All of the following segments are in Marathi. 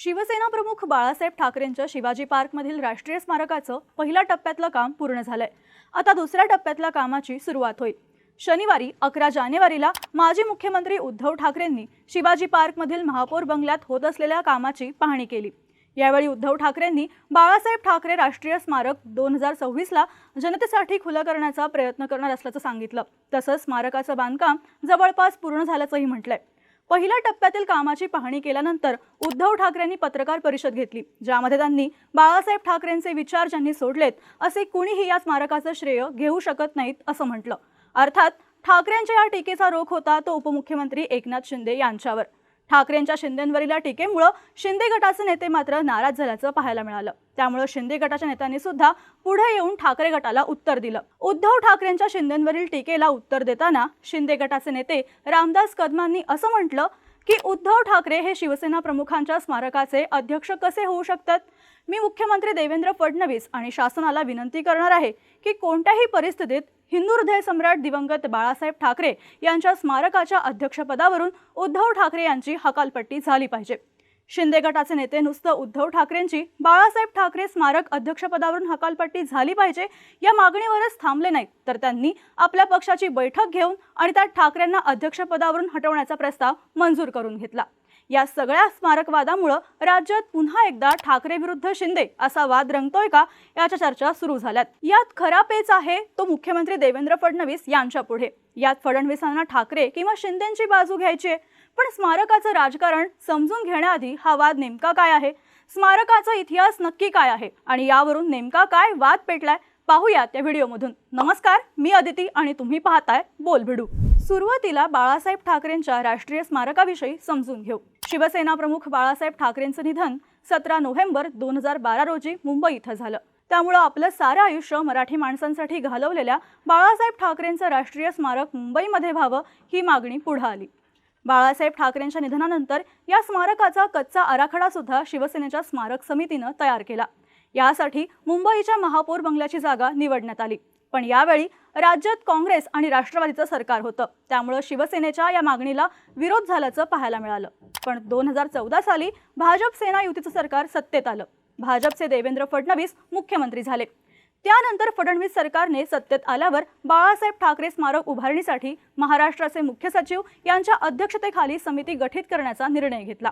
शिवसेना प्रमुख बाळासाहेब ठाकरेंच्या शिवाजी पार्कमधील राष्ट्रीय स्मारकाचं पहिल्या टप्प्यातलं काम पूर्ण झालंय. आता दुसऱ्या टप्प्यातल्या कामाची सुरुवात होईल. शनिवारी अकरा जानेवारीला माजी मुख्यमंत्री उद्धव ठाकरेंनी शिवाजी पार्कमधील महापौर बंगल्यात होत असलेल्या कामाची पाहणी केली. यावेळी उद्धव ठाकरेंनी बाळासाहेब ठाकरे राष्ट्रीय स्मारक दोन हजार सव्वीसला जनतेसाठी खुलं करण्याचा प्रयत्न करणार असल्याचं सांगितलं. तसंच स्मारकाचं बांधकाम जवळपास पूर्ण झाल्याचंही म्हटलंय. पहिल्या टप्प्यातील कामाची पाहणी केल्यानंतर उद्धव ठाकरेंनी पत्रकार परिषद घेतली ज्यामध्ये त्यांनी बाळासाहेब ठाकरेंचे विचार ज्यांनी सोडलेत असे कुणीही या स्मारकाचं श्रेय घेऊ शकत नाहीत असं म्हटलं. अर्थात ठाकरेंच्या या टीकेचा रोख होता तो उपमुख्यमंत्री एकनाथ शिंदे यांच्यावर. ठाकरेंच्या शिंदेंवरील टीकेमुळं शिंदे गटाचे नेते मात्र नाराज झाल्याचं पाहायला मिळालं. त्यामुळे शिंदे गटाच्या नेत्यांनी सुद्धा पुढे येऊन ठाकरे गटाला उत्तर दिलं. उद्धव ठाकरेंच्या शिंदेंवरील टीकेला उत्तर देताना शिंदे गटाचे नेते रामदास कदमांनी असं म्हटलं की उद्धव ठाकरे हे शिवसेना प्रमुखांच्या स्मारकाचे अध्यक्ष कसे होऊ शकतात? मी मुख्यमंत्री देवेंद्र फडणवीस आणि शासनाला विनंती करणार आहे की कोणत्याही परिस्थितीत हिंदू हृदय सम्राट दिवंगत बाळासाहेब ठाकरे यांच्या स्मारकाच्या अध्यक्षपदावरून उद्धव ठाकरे यांची हकालपट्टी झाली पाहिजे. शिंदे गटाचे नेते नुसतं उद्धव ठाकरेंची बाळासाहेब ठाकरे स्मारक अध्यक्षपदावरून हकालपट्टी झाली पाहिजे या मागणीवरच थांबले नाहीत. तर त्यांनी आपल्या पक्षाची बैठक घेऊन आणि त्यात ठाकरेंना अध्यक्षपदावरून हटवण्याचा प्रस्ताव मंजूर करून घेतला. या सगळ्या स्मारकवादामुळं राज्यात पुन्हा एकदा ठाकरे विरुद्ध शिंदे असा वाद रंगतोय का? याच्या चर्चा सुरू झाल्यात. यात खरा पेच आहे तो मुख्यमंत्री देवेंद्र फडणवीस यांच्या पुढे. यात फडणवीसांना ठाकरे किंवा शिंदेची बाजू घ्यायची पण स्मारकाचं राजकारण समजून घेण्याआधी हा वाद नेमका काय आहे? स्मारकाचा इतिहास नक्की काय आहे? आणि यावरून नेमका काय वाद पेटलाय? पाहूया त्या व्हिडिओमधून. नमस्कार मी अदिती आणि तुम्ही पाहताय बोलभिडू. सुरुवातीला बाळासाहेब ठाकरेंच्या राष्ट्रीय स्मारकाविषयी समजून घेऊ. शिवसेना प्रमुख बाळासाहेब ठाकरेंचं निधन सतरा नोव्हेंबर दोन हजार बारा रोजी मुंबई इथं झालं. त्यामुळं आपलं सारं आयुष्य मराठी माणसांसाठी घालवलेल्या बाळासाहेब ठाकरेंचं राष्ट्रीय स्मारक मुंबईमध्ये व्हावं ही मागणी पुढं आली. बाळासाहेब ठाकरेंच्या निधनानंतर या स्मारकाचा कच्चा आराखडासुद्धा शिवसेनेच्या स्मारक समितीनं तयार केला. यासाठी मुंबईच्या महापौर बंगल्याची जागा निवडण्यात आली. पण यावेळी राज्यात काँग्रेस आणि राष्ट्रवादीचं सरकार होतं. त्यामुळं शिवसेनेच्या या मागणीला विरोध झाल्याचं पाहायला मिळालं. पण दोन हजार चौदा साली भाजप सेना युतीचं सरकार सत्तेत आलं. भाजपचे देवेंद्र फडणवीस मुख्यमंत्री झाले. त्यानंतर फडणवीस सरकारने सत्तेत आल्यावर बाळासाहेब ठाकरे स्मारक उभारणीसाठी महाराष्ट्राचे मुख्य सचिव यांच्या अध्यक्षतेखाली समिती गठीत करण्याचा निर्णय घेतला.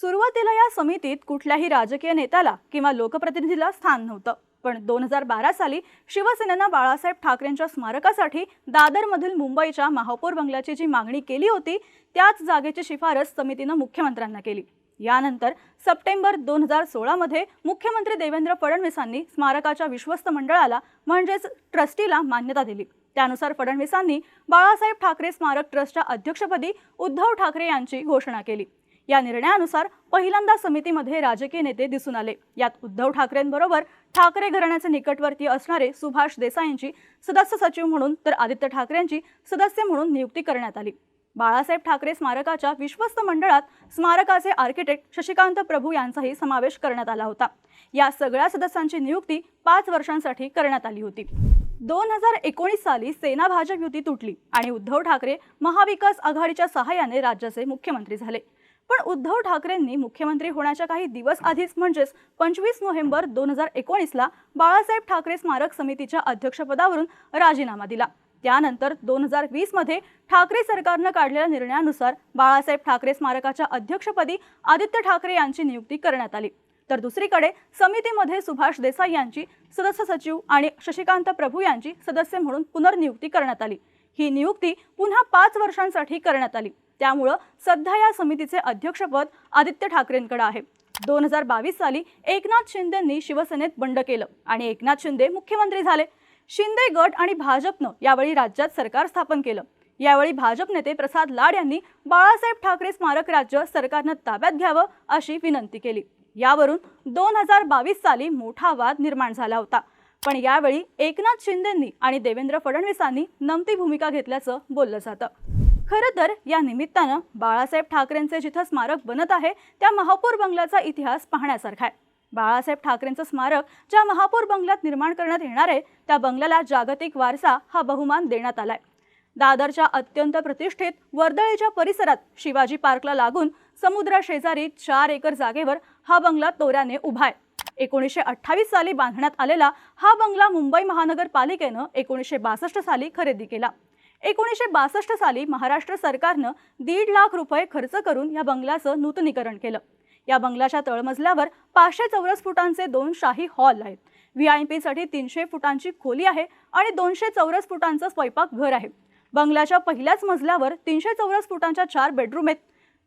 सुरुवातीला या समितीत कुठल्याही राजकीय नेत्याला किंवा लोकप्रतिनिधीला स्थान नव्हतं. पण दोन हजार बारा साली शिवसेनेनं बाळासाहेब ठाकरेंच्या स्मारकासाठी दादरमधील मुंबईच्या महापौर बंगल्याची जी मागणी केली होती त्याच जागेची शिफारस समितीनं मुख्यमंत्र्यांना केली. यानंतर सप्टेंबर दोन हजार सोळामध्ये मुख्यमंत्री देवेंद्र फडणवीसांनी स्मारकाच्या विश्वस्त मंडळाला म्हणजेच ट्रस्टीला मान्यता दिली. त्यानुसार फडणवीसांनी बाळासाहेब ठाकरे स्मारक ट्रस्टच्या अध्यक्षपदी उद्धव ठाकरे यांची घोषणा केली. या निर्णयानुसार पहिल्यांदा समितीमध्ये राजकीय नेते दिसून आले. यात उद्धव ठाकरेंबरोबर ठाकरे घराण्याचे निकटवर्तीय असणारे सुभाष देसाईंची सदस्य सचिव म्हणून तर आदित्य ठाकरेंची सदस्य म्हणून नियुक्ती करण्यात आली. बाळासाहेब ठाकरे स्मारकाच्या विश्वस्त मंडळात स्मारकाचे आर्किटेक्ट शशिकांत प्रभू यांचाही समावेश करण्यात आला होता. या सगळ्या सदस्यांची नियुक्ती पाच वर्षांसाठी करण्यात आली होती. दोन हजार एकोणीस साली सेना भाजप युती तुटली आणि उद्धव ठाकरे महाविकास आघाडीच्या सहाय्याने राज्याचे मुख्यमंत्री झाले. पण उद्धव ठाकरेंनी मुख्यमंत्री होण्याच्या काही दिवस आधीच म्हणजेच पंचवीस नोव्हेंबर दोन हजार एकोणीसला बाळासाहेब ठाकरे स्मारक समितीच्या अध्यक्षपदावरून राजीनामा दिला. त्यानंतर दोन हजार वीसमध्ये ठाकरे सरकारनं काढलेल्या निर्णयानुसार बाळासाहेब ठाकरे स्मारकाच्या अध्यक्षपदी आदित्य ठाकरे यांची नियुक्ती करण्यात आली. तर दुसरीकडे समितीमध्ये सुभाष देसाई यांची सदस्य सचिव आणि शशिकांत प्रभू यांची सदस्य म्हणून पुनर्नियुक्ती करण्यात आली. ही नियुक्ती पुन्हा पाच वर्षांसाठी करण्यात आली. त्यामुळं सध्या या समितीचे अध्यक्षपद आदित्य ठाकरेंकडे आहे. दोन हजार बावीस साली एकनाथ शिंदेंनी शिवसेनेत बंड केलं आणि एकनाथ शिंदे मुख्यमंत्री झाले. शिंदे गट आणि भाजपनं यावेळी राज्यात सरकार स्थापन केलं. यावेळी भाजप नेते प्रसाद लाड यांनी बाळासाहेब ठाकरे स्मारक राज्य सरकारनं ताब्यात घ्यावं अशी विनंती केली. यावरून दोन हजार बावीस साली मोठा वाद निर्माण झाला होता. पण यावेळी एकनाथ शिंदेंनी आणि देवेंद्र फडणवीसांनी नमती भूमिका घेतल्याचं बोललं जातं. खरं तर या निमित्तानं बाळासाहेब ठाकरेंचे जिथं स्मारक बनत आहे त्या महापौर बंगल्याचा इतिहास पाहण्यासारखा आहे. बाळासाहेब ठाकरेंचं स्मारक ज्या महापौर बंगल्यात निर्माण करण्यात येणार आहे त्या बंगल्याला जागतिक वारसा हा बहुमान देण्यात आलाय. दादरच्या अत्यंत प्रतिष्ठित वर्दळीच्या परिसरात शिवाजी पार्कला लागून समुद्राशेजारी चार एकर जागेवर हा बंगला तोऱ्याने उभा आहे. एकोणीसशे अठ्ठावीस साली बांधण्यात आलेला हा बंगला मुंबई महानगरपालिकेनं एकोणीसशे बासष्ट साली खरेदी केला. एकोणीसशे बासष्ट साली महाराष्ट्र सरकारनं दीड लाख रुपये खर्च करून या बंगल्याचं नूतनीकरण केलं. या बंगल्याच्या तळमजल्यावर पाचशे चौरस फुटांचे दोन शाही हॉल आहेत. व्ही आय पीसाठी तीनशे फुटांची खोली आहे आणि दोनशे चौरस फुटांचं स्वयंपाकघर आहे. बंगल्याच्या पहिल्याच मजल्यावर तीनशे चौरस फुटांच्या चार बेडरूम आहेत.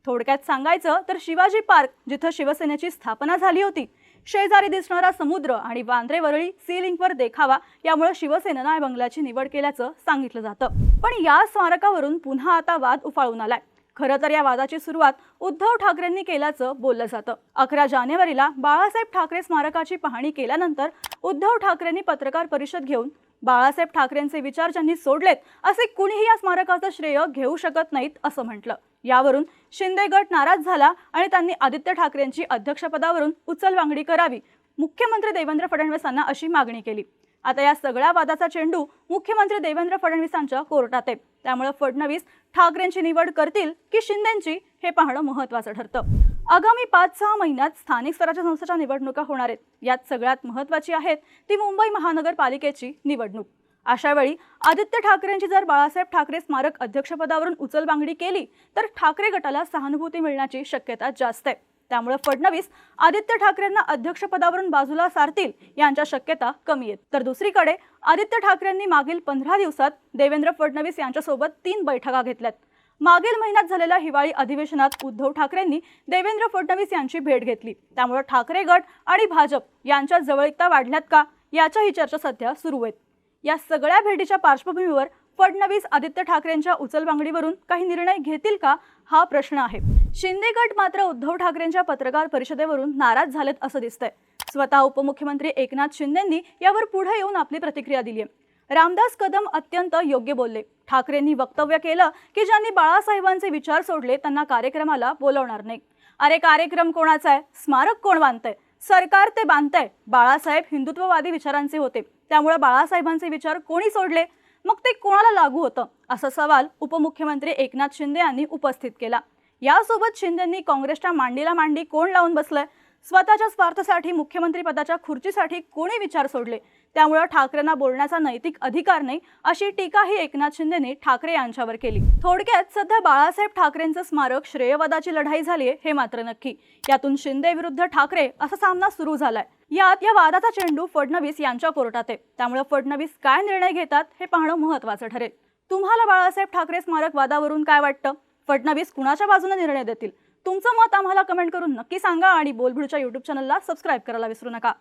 थोडक्यात सांगायचं तर शिवाजी पार्क जिथं शिवसेनेची स्थापना झाली होती शेजारी दिसणारा समुद्र आणि वांद्रे वरळी सी लिंकवर देखावा यामुळे शिवसेनेनं या बंगल्याची निवड केल्याचं सांगितलं जातं. पण या स्मारकावरून पुन्हा आता वाद उफाळून आलाय. खरं तर या वादाची सुरुवात उद्धव ठाकरेंनी केल्याचं बोललं जातं. अकरा जानेवारीला बाळासाहेब ठाकरे स्मारकाची पाहणी केल्यानंतर उद्धव ठाकरेंनी पत्रकार परिषद घेऊन बाळासाहेब ठाकरेंचे विचार ज्यांनी सोडलेत असे कुणीही या स्मारकाचं श्रेय घेऊ शकत नाहीत असं म्हटलं. यावरून शिंदे गट नाराज झाला आणि त्यांनी आदित्य ठाकरेंची अध्यक्षपदावरून उचलवांगडी करावी. मुख्यमंत्री देवेंद्र फडणवीसांना अशी मागणी केली. आता या सगळ्या वादाचा चेंडू मुख्यमंत्री देवेंद्र फडणवीसांच्या कोर्टात. आहे त्यामुळे फडणवीस ठाकरेंची निवड करतील की शिंदेची हे पाहणं महत्त्वाचं ठरतं. आगामी पाच सहा महिन्यात स्थानिक स्वराज्य संस्थेच्या निवडणुका होणार आहेत. यात सगळ्यात महत्त्वाची आहेत ती मुंबई महानगरपालिकेची निवडणूक. अशा वेळी आदित्य ठाकरेंची जर बाळासाहेब ठाकरे स्मारक अध्यक्षपदावरून उचलबांगडी केली तर ठाकरे गटाला सहानुभूती मिळण्याची शक्यता जास्त आहे. त्यामुळे फडणवीस आदित्य ठाकरेंना अध्यक्षपदावरून बाजूला सारतील यांच्या शक्यता कमी आहेत. तर दुसरीकडे आदित्य ठाकरेंनी मागील पंधरा दिवसात देवेंद्र फडणवीस यांच्यासोबत तीन बैठका घेतल्यात. मागील महिन्यात झालेल्या हिवाळी अधिवेशनात उद्धव ठाकरेंनी देवेंद्र फडणवीस यांची भेट घेतली. त्यामुळे ठाकरे गट आणि भाजप यांच्या जवळीकता वाढल्यात का याच्याही चर्चा सध्या सुरू आहेत. या सगळ्या भेटीच्या पार्श्वभूमीवर फडणवीस आदित्य ठाकरेंच्या उचलबांगडीवरून काही निर्णय घेतील का? हा प्रश्न आहे. शिंदे गट मात्र उद्धव ठाकरेंच्या पत्रकार परिषदेवरून नाराज झालेत असं दिसतंय. स्वतः उपमुख्यमंत्री एकनाथ शिंदेंनी यावर पुढे येऊन आपली प्रतिक्रिया दिली आहे रामदास कदम अत्यंत योग्य बोलले. ठाकरेंनी वक्तव्य केलं की ज्यांनी बाळासाहेबांचे विचार सोडले त्यांना कार्यक्रमाला बोलवणार नाही. अरे कार्यक्रम कोणाचा आहे? स्मारक कोण बांधतंय? सरकार ते बांधतंय. बाळासाहेब हिंदुत्ववादी विचारांचे होते. त्यामुळे बाळासाहेबांचे विचार कोणी सोडले? मग ते कोणाला लागू होतं? असा सवाल उपमुख्यमंत्री एकनाथ शिंदे यांनी उपस्थित केला. यासोबत शिंदेंनी काँग्रेसच्या मांडीला मांडी कोण लावून बसलंय? स्वतःच्या स्वार्थासाठी मुख्यमंत्री पदाच्या खुर्चीसाठी कोणी विचार सोडले? त्यामुळे ठाकरेंना बोलण्याचा नैतिक अधिकार नाही अशी टीकाही एकनाथ शिंदेने ठाकरे यांच्यावर केली. थोडक्यात सध्या बाळासाहेब ठाकरेंचं स्मारक श्रेयवादाची लढाई झालीये हे मात्र नक्की. यातून शिंदे विरुद्ध ठाकरे असा सामना सुरू झालाय. यात या वादाचा चेंडू फडणवीस यांच्या कोर्टात आहे. त्यामुळे फडणवीस काय निर्णय घेतात हे पाहणं महत्वाचं ठरेल. तुम्हाला बाळासाहेब ठाकरे स्मारक वादावरून काय वाटतं? फडणवीस कुणाच्या बाजूने निर्णय देतील? तुमचं मत आम्हाला कमेंट करून नक्की सांगा आणि बोलभिडच्या यूट्यूब चॅनलला सबस्क्राईब करायला विसरू नका.